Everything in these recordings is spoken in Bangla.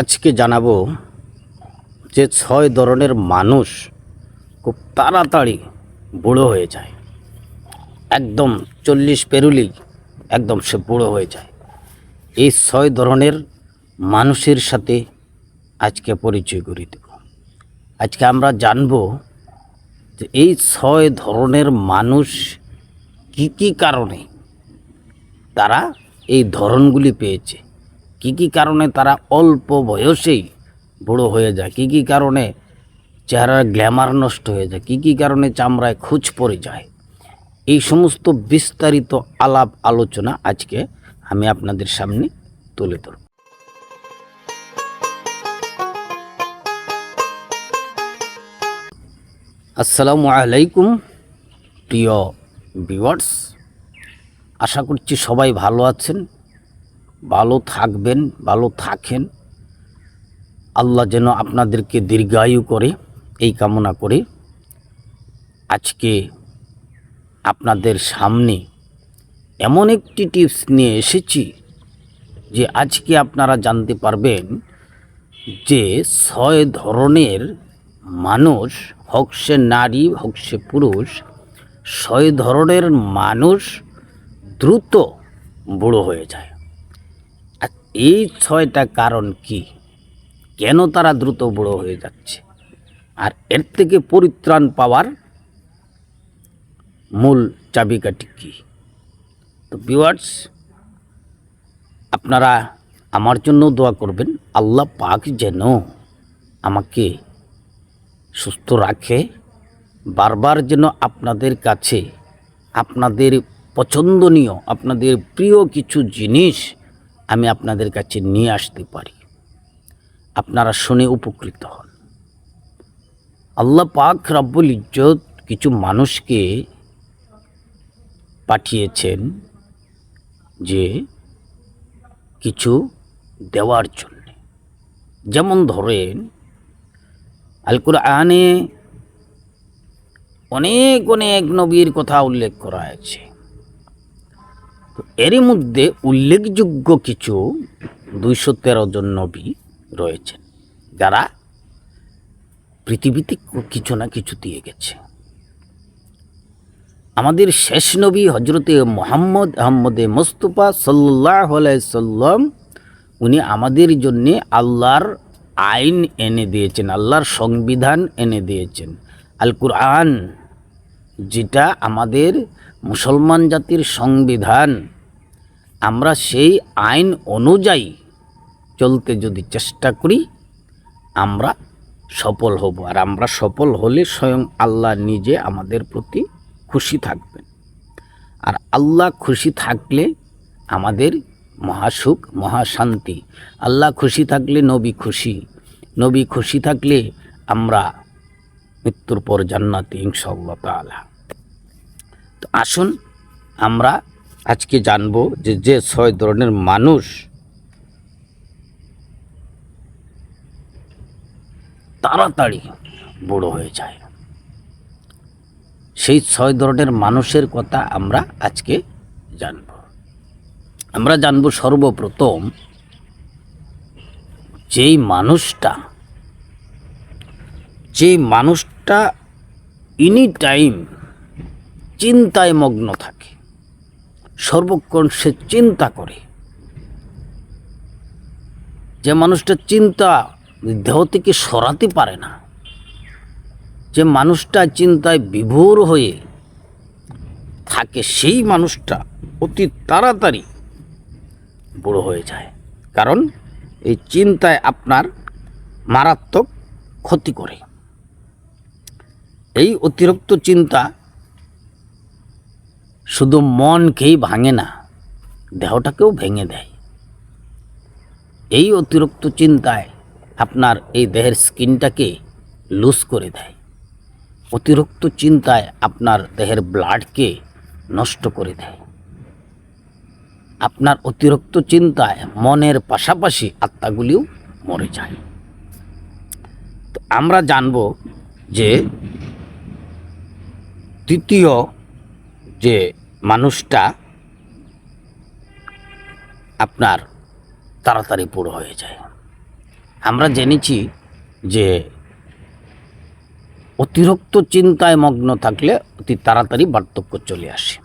আজকে জানাব যে ছয় ধরনের মানুষ খুব তাড়াতাড়ি বুড়ো হয়ে যায়। একদম চল্লিশ পেরুলি একদম সে বুড়ো হয়ে যায়। এই ছয় ধরনের মানুষের সাথে আজকে পরিচয় করে দেব। আজকে আমরা জানব যে এই ছয় ধরনের মানুষ কি কি কারণে তারা এই ধরনগুলি পেয়েছে। কি কি কারণে তারা অল্প বয়সেই বুড়ো হয়ে যায়? কি কি কারণে চেহারার গ্ল্যামার নষ্ট হয়ে যায়? কি কি কারণে চামড়ায় খুঁজ পড়ে যায়? এই সমস্ত বিস্তারিত আলাপ আলোচনা আজকে আমি আপনাদের সামনে তুলে ধরব। আসসালামু আলাইকুম, প্রিয় ভিউয়ার্স। আশা করছি সবাই ভালো আছেন। ভালো থাকবেন, ভালো থাকেন। আল্লাহ যেন আপনাদেরকে দীর্ঘায়ু করে এই কামনা করে আজকে আপনাদের সামনে এমন একটি টিপস নিয়ে এসেছি যে আজকে আপনারা জানতে পারবেন যে ছয় ধরনের মানুষ, হোক সে নারী, হোক সে পুরুষ, ছয় ধরনের মানুষ দ্রুত বুড়ো হয়ে যায়। এই ছয়টা কারণ কি? কেন তারা দ্রুত বুড়ো হয়ে যাচ্ছে? আর এর থেকে পরিত্রাণ পাওয়ার মূল চাবিকাঠি কী? তো ভিউয়ার্স আপনারা আমার জন্য দোয়া করবেন, আল্লাহ পাক যেন আমাকে সুস্থ রাখে, বারবার যেন আপনাদের কাছে, আপনাদের পছন্দনীয়, আপনাদের প্রিয় কিছু জিনিস আমি আপনাদের কাছে নিয়ে আসতে পারি। আপনারা শুনে উপকৃত হন। আল্লাহ পাক রব্বুল ইজ্জত কিছু মানুষকে পাঠিয়েছেন যে কিছু দেওয়ার জন্য। যেমন ধরেন আল কোরআনে অনেক অনেক নবীর কথা উল্লেখ করা আছে। তো এরই মধ্যে উল্লেখযোগ্য কিছু দুইশো তেরো জন নবী রয়েছেন, যারা পৃথিবীতে কিছু না কিছু দিয়ে গেছে। আমাদের শেষ নবী হজরতে মোহাম্মদ আহম্মদে মোস্তফা সাল্লাহ সাল্লাম, উনি আমাদের জন্যে আল্লাহর আইন এনে দিয়েছেন, আল্লাহর সংবিধান এনে দিয়েছেন। আল কুরআন যেটা আমাদের মুসলমান জাতির সংবিধান, আমরা সেই আইন অনুযায়ী চলতে যদি চেষ্টা করি, আমরা সফল হব। আর আমরা সফল হলে স্বয়ং আল্লাহ নিজে আমাদের প্রতি খুশি থাকবেন। আর আল্লাহ খুশি থাকলে আমাদের মহাসুখ, মহাশান্তি। আল্লাহ খুশি থাকলে নবী খুশি। নবী খুশি থাকলে আমরা মৃত্যুর পর জান্নাতি ইনশাল্লাহ তালা আসুন, আমরা আজকে জানব যে যে ছয় ধরনের মানুষ তাড়াতাড়ি বড় হয়ে যায়। সেই ছয় ধরনের মানুষের কথা আমরা আজকে জানব। আমরা জানব সর্বপ্রথম যেই মানুষটা যে মানুষটা এনি টাইম চিন্তায় মগ্ন থাকে। সর্বক্ষণ সে চিন্তা করে। যে মানুষটা চিন্তা দেহ থেকে সরাতে পারে না। যে মানুষটা চিন্তায় বিভোর হয়ে থাকে, সেই মানুষটা অতি তাড়াতাড়ি বুড়ো হয়ে যায়। কারণ এই চিন্তায় আপনার মারাত্মক ক্ষতি করে। এই অতিরিক্ত চিন্তা শুধু মনকেই ভাঙে না, দেহটাকেও ভেঙে দেয়। এই অতিরিক্ত চিন্তায় আপনার এই দেহের স্কিনটাকে লুজ করে দেয়। অতিরিক্ত চিন্তায় আপনার দেহের ব্লাডকে নষ্ট করে দেয়। আপনার অতিরিক্ত চিন্তায় মনের পাশাপাশি আত্মাগুলিও মরে যায়। তো আমরা জানব যে, তৃতীয় যে মানুষটা আপনার তাড়াতাড়ি পুরো হয়ে যায়। আমরা জেনেছি যে অতিরিক্ত চিন্তায় মগ্ন থাকলে অতি তাড়াতাড়ি বার্ধক্য চলে আসে।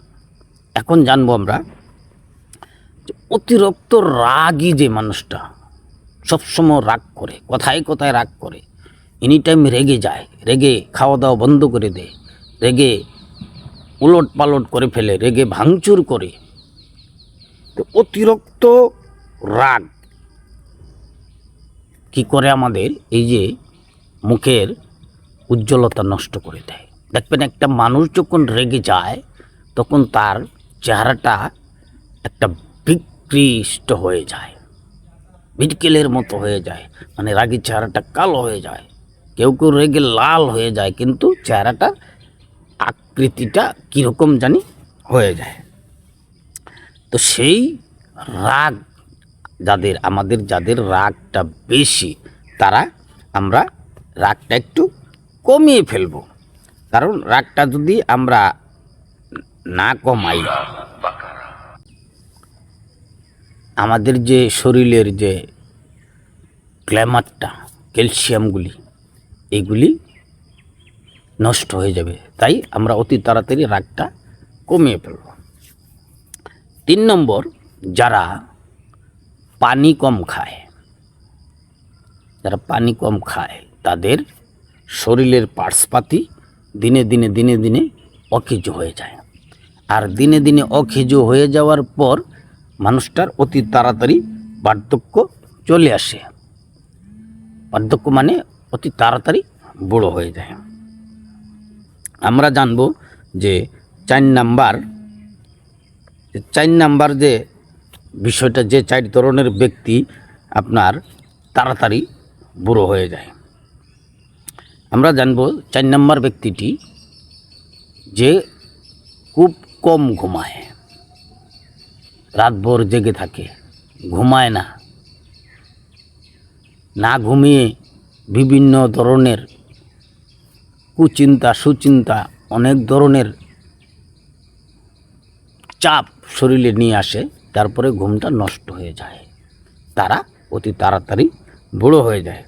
এখন জানব আমরা অতিরিক্ত রাগই যে মানুষটা সবসময় রাগ করে, কথায় কথায় রাগ করে এনি টাইম রেগে যায়, রেগে খাওয়া দাওয়া বন্ধ করে দেয়, রেগে উলট পালট করে ফেলে, রেগে ভাঙচুর করে। তো অতিরিক্ত রাগ। কি করে আমাদের এই যে মুখের উজ্জ্বলতা নষ্ট করে দেয়? দেখবেন একটা মানুষ যখন রেগে যায়, তখন তার চেহারাটা একটা বিকৃষ্ট হয়ে যায়। বিটকেলের মতো হয়ে যায় মানে রাগের চেহারাটা কালো হয়ে যায়। কেউ কেউ রেগে লাল হয়ে যায়, কিন্তু চেহারাটা আকৃতিটা কীরকম জানি হয়ে যায়। তো সেই রাগ যাদের, আমাদের যাদের রাগটা বেশি, তারা আমরা রাগটা একটু কমিয়ে ফেলব। কারণ রাগটা যদি আমরা না কমাই, আমাদের যে শরীরের যে গ্ল্যামারটা, ক্যালসিয়ামগুলি, এগুলি নষ্ট হয়ে যাবে। তাই আমরা অতি তাড়াতাড়ি রাগটা কমিয়ে ফেলব। তিন নম্বর, যারা পানি কম খায়, যারা পানি কম খায়, তাদের শরীরের পার্সপাতি দিনে দিনে দিনে দিনে অকেজো হয়ে যায়। আর দিনে দিনে অকেজো হয়ে যাওয়ার পর মানুষটার অতি তাড়াতাড়ি বার্ধক্য চলে আসে। বার্ধক্য মানে অতি তাড়াতাড়ি বুড়ো হয়ে যায়। আমরা জানব যে চার নাম্বার চার নাম্বার যে বিষয়টা, যে চার ধরনের ব্যক্তি আপনার তাড়াতাড়ি বুড়ো হয়ে যায়। আমরা জানব চার নাম্বার ব্যক্তিটি যে খুব কম ঘুমায়, রাতভর জেগে থাকে, ঘুমায় না। না ঘুমিয়ে বিভিন্ন ধরনের কুচিন্তা, সুচিন্তা অনেক ধরনের চাপ শরীরে নিয়ে আসে তারপরে ঘুমটা নষ্ট হয়ে যায়। তারা অতি তাড়াতাড়ি বুড়ো হয়ে যায়।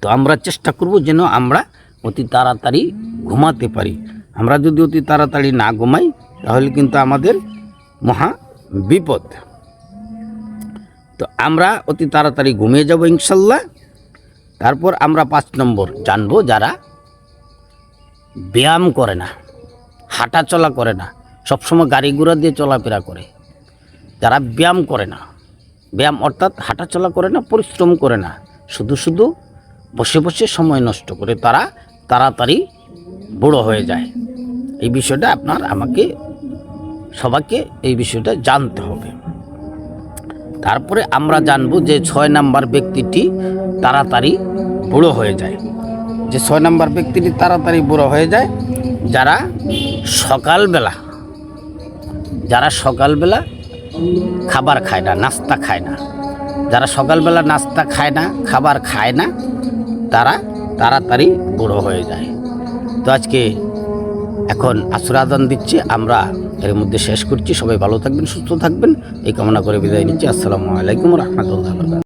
তো আমরা চেষ্টা করব যেন আমরা অতি তাড়াতাড়ি ঘুমাতে পারি। আমরা যদি অতি তাড়াতাড়ি না ঘুমাই, তাহলে কিন্তু আমাদের মহা বিপদ। তো আমরা অতি তাড়াতাড়ি ঘুমিয়ে যাব ইনশাল্লাহ। তারপর আমরা পাঁচ নম্বর জানব যারা ব্যায়াম করে না, হাঁটা চলা করে না, সবসময় গাড়ি ঘোড়া দিয়ে চলাফেরা করে। যারা ব্যায়াম করে না, ব্যায়াম অর্থাৎ হাঁটা চলা করে না, পরিশ্রম করে না, শুধু শুধু বসে বসে সময় নষ্ট করে তারা তাড়াতাড়ি বুড়ো হয়ে যায়। এই বিষয়টা আপনার আমাকে, সবাইকে এই বিষয়টা জানতে হবে। তারপরে আমরা জানব যে ছয় নাম্বার ব্যক্তিটি তাড়াতাড়ি বুড়ো হয়ে যায়। যে ছয় নম্বর ব্যক্তিটি তাড়াতাড়ি বুড়ো হয়ে যায়, যারা সকালবেলা যারা সকালবেলা খাবার খায় না, নাস্তা খায় না, যারা সকালবেলা নাস্তা খায় না, খাবার খায় না, তারা তাড়াতাড়ি বুড়ো হয়ে যায়। তো আজকে এখন আশ্রাদান দিচ্ছি, আমরা এর মধ্যে শেষ করছি। সবাই ভালো থাকবেন, সুস্থ থাকবেন। এই কামনা করে বিদায় নিচ্ছি। আসসালামু আলাইকুম রহমতুল্লাহ